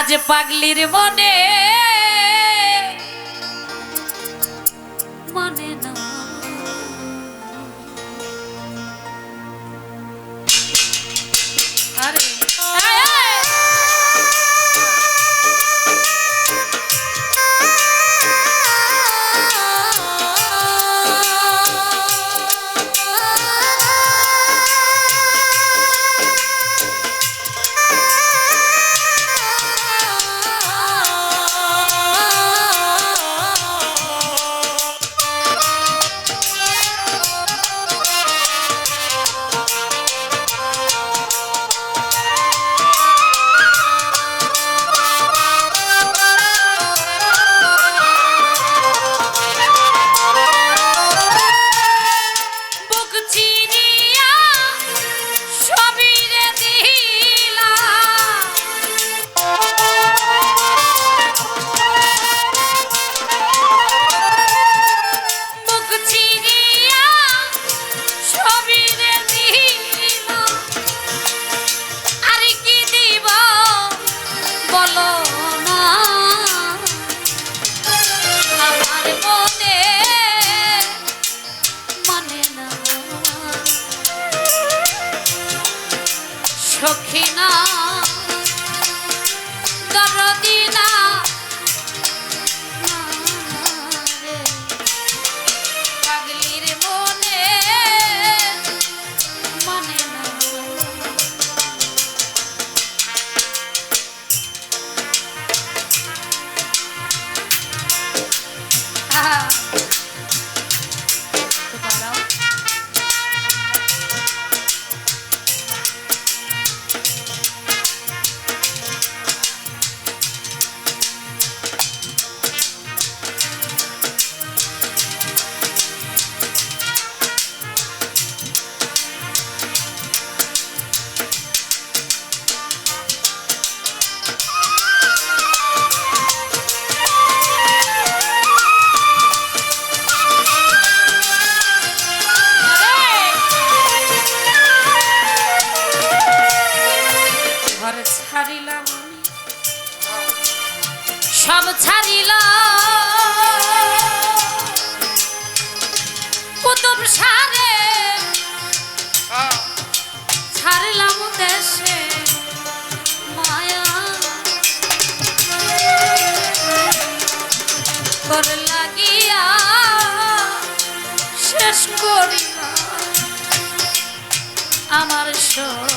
আজ পাগলির মনে সখী না সংসারে হ্যাঁ। ছাড়লাম দেশে মায়া। কর লাগিয়া শেষ করিলাম আমার সব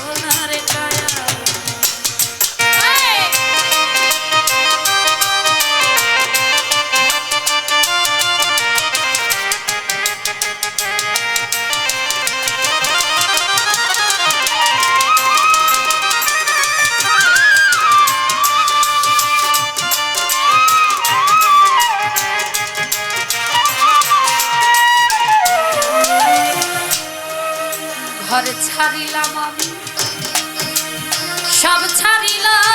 ঘর ছাড়িলাম আমি, সব ছাড়িলাম।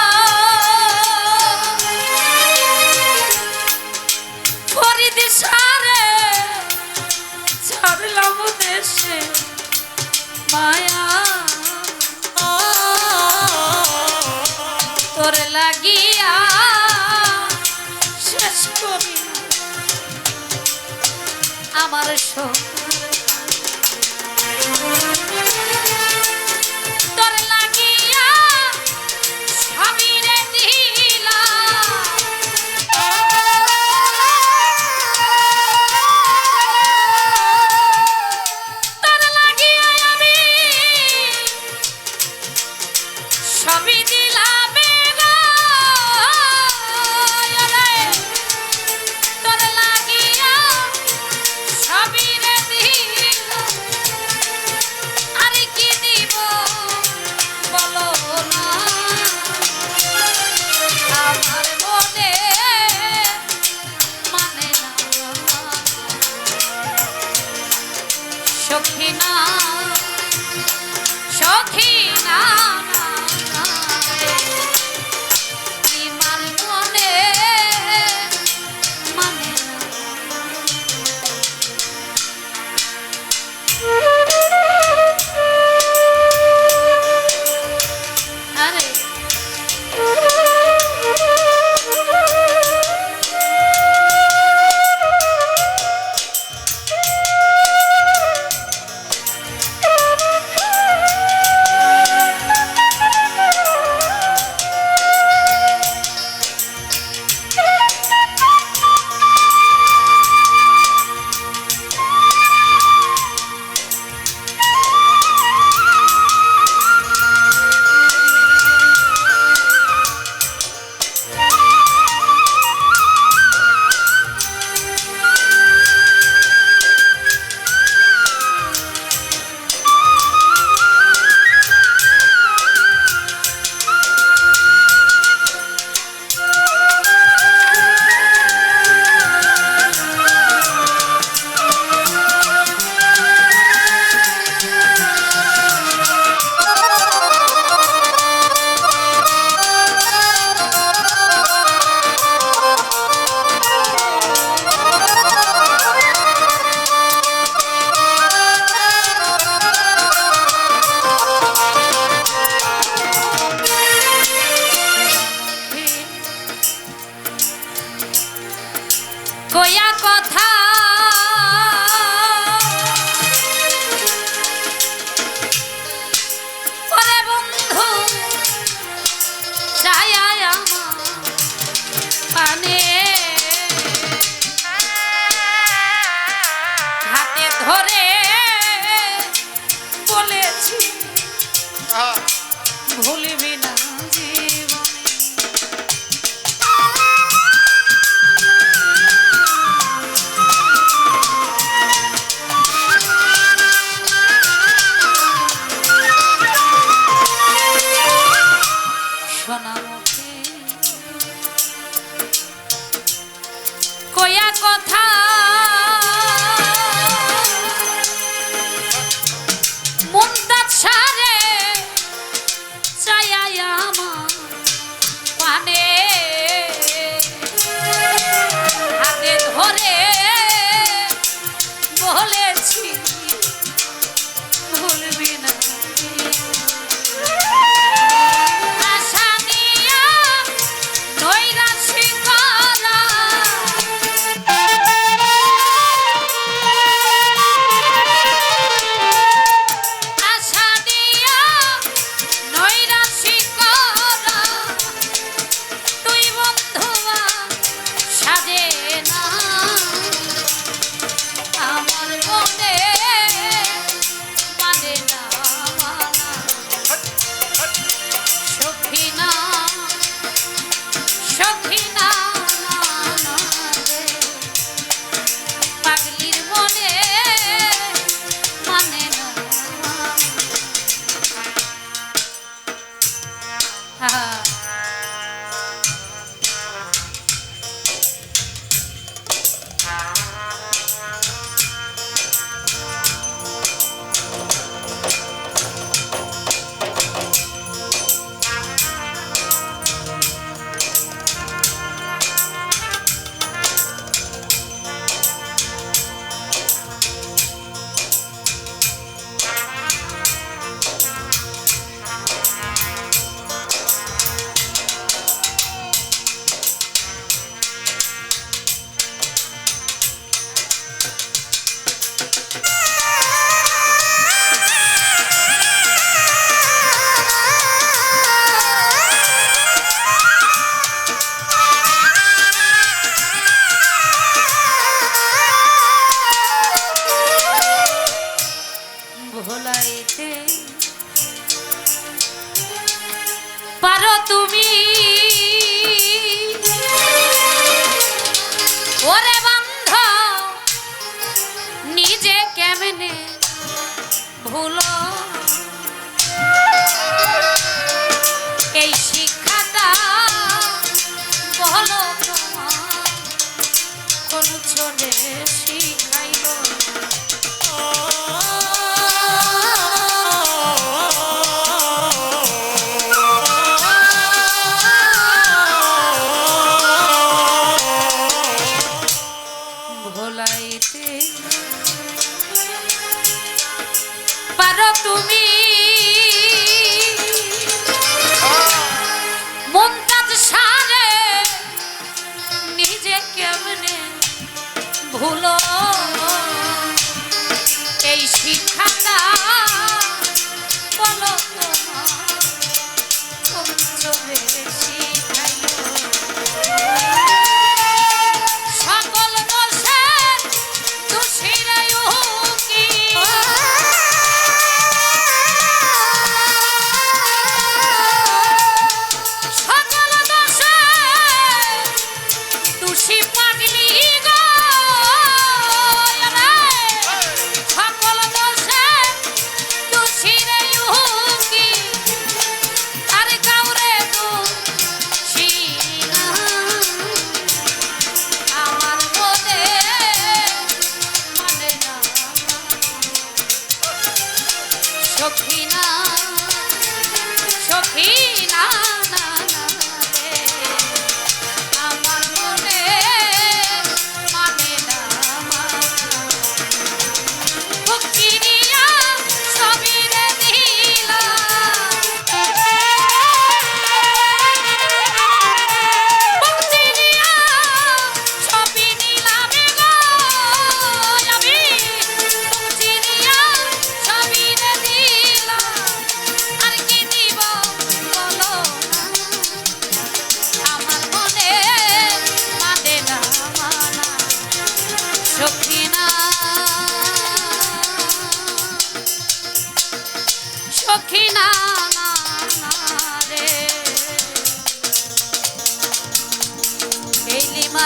সারে ছাড়লাম দেশে মায়া। তোর লাগিয়া শেষ করি। আমার সঙ্গে সখী না সখী ভুলো। এই শিক্ষাটা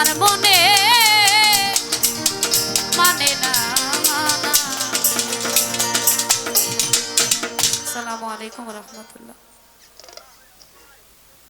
লিমার মনে মানে না আসসালামু আলাইকুম রহমতুল্লাহ।